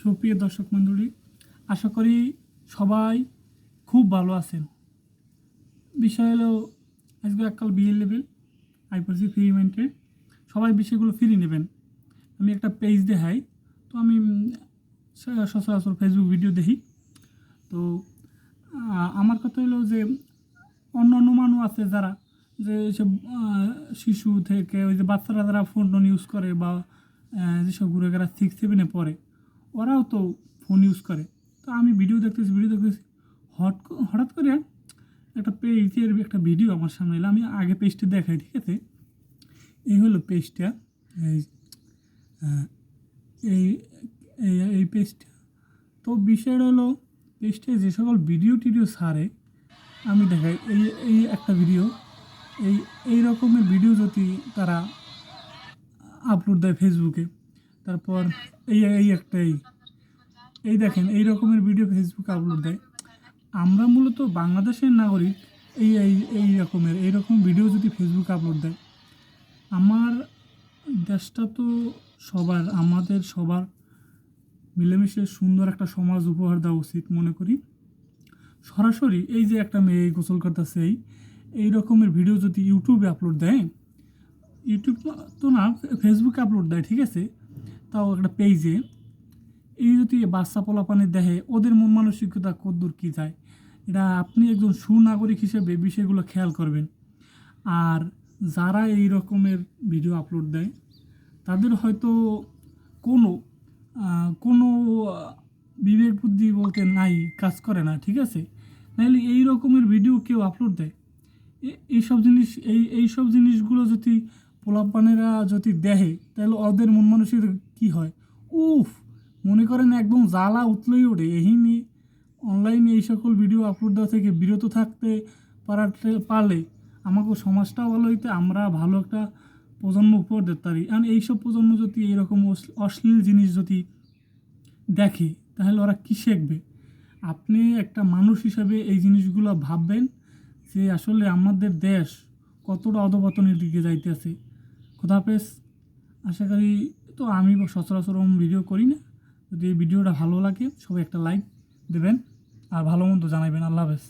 সুপ্রিয় দর্শক মণ্ডলী, আশা করি সবাই খুব ভালো আছেন। বিষয় হলো, আজকে এককাল বিয়ে লেভেল আইপসি ফ্রি মেন্টে সবাই বিষয়গুলো ফ্রি নেবেন। আমি একটা পেজ দেখাই, তো আমি সচরাচর ফেসবুক ভিডিও দেখি। তো আমার কথা হলো যে, অন্য অন্য মানুষ আছে যারা, যে সব শিশু থেকে ওই যে বাচ্চারা যারা ফোন টোন ইউজ করে বা যেসব ঘুরে সিক্স সেভেনে পড়ে ওরাও তো ফোন ইউজ করে। তো আমি ভিডিও দেখতেছি ভিডিও দেখতেছি, হট হঠাৎ করে একটা পেজের একটা ভিডিও আমার সামনে এলো। আমি আগে পেজটা দেখাই, ঠিক আছে? এই হলো পেজটা এই এই এই পেজটা তো বিষয়টা হলো পেজটায় যে সকল ভিডিও টিডিও সারে আমি দেখাই। এই এই একটা ভিডিও এই এই রকমের ভিডিও যদি তারা আপলোড দেয় ফেসবুকে তারপর এই এই একটা এই এই দেখেন, এই রকমের ভিডিও ফেসবুকে আপলোড দেয়। আমরা মূলত বাংলাদেশের নাগরিক, এই এই এই রকমের, এই রকম ভিডিও যদি ফেসবুকে আপলোড দেয়, আমার দেশটা তো সবার, আমাদের সবার মিলেমিশে সুন্দর একটা সমাজ উপহার দেওয়া উচিত, মনে করি। সরাসরি এই যে একটা মেয়ে গোসল করতেছে, এই এই রকমের ভিডিও যদি ইউটিউবে আপলোড দেয় ইউটিউব তো না ফেসবুকে আপলোড দেয়, ঠিক আছে? তাও একটা পেজে এই যদি বাচ্চা পোলাপানি দেখে, ওদের মন মানসিকতা কদ্দূর কী যায়? এটা আপনি একজন সুনাগরিক হিসেবে বিষয়গুলো খেয়াল করবেন। আর যারা এই রকমের ভিডিও আপলোড দেয়, তাদের হয়তো কোনো কোনো বিবেক বুদ্ধি বলতে নাই, কাজ করে না, ঠিক আছে? নাহলে এই রকমের ভিডিও কেউ আপলোড দেয়? এইসব জিনিস, এই, এইসব জিনিসগুলো যদি পোলাপানেরা যদি দেখে, তাহলে ওদের মন মানুষের কী হয়? উফ, মনে করেন একদম জ্বালা উতলেই ওঠে। এই নিয়ে অনলাইনে এই সকল ভিডিও আপলোড দেওয়া থেকে বিরত থাকতে পারাতে পারলে আমাকে সমাজটাও ভালো হইতে, আমরা ভালো একটা প্রজন্ম উপর দিতে পারি। আর এইসব প্রজন্ম যদি এইরকম অশ্লী- অশ্লীল জিনিস যদি দেখে, তাহলে ওরা কী শিখবে? আপনি একটা মানুষ হিসাবে এই জিনিসগুলো ভাববেন যে আসলে আমাদের দেশ কতটা অধপতনের দিকে যাইতেছে। খোদাফেজ আশা করি তো আমি সচরাচর ভিডিও করি না। যদি এই ভিডিওটা ভালো লাগে, সবাই একটা লাইক দেবেন। আর ভালো মন্দ জানাবেন। আল্লাহ হাফেজ।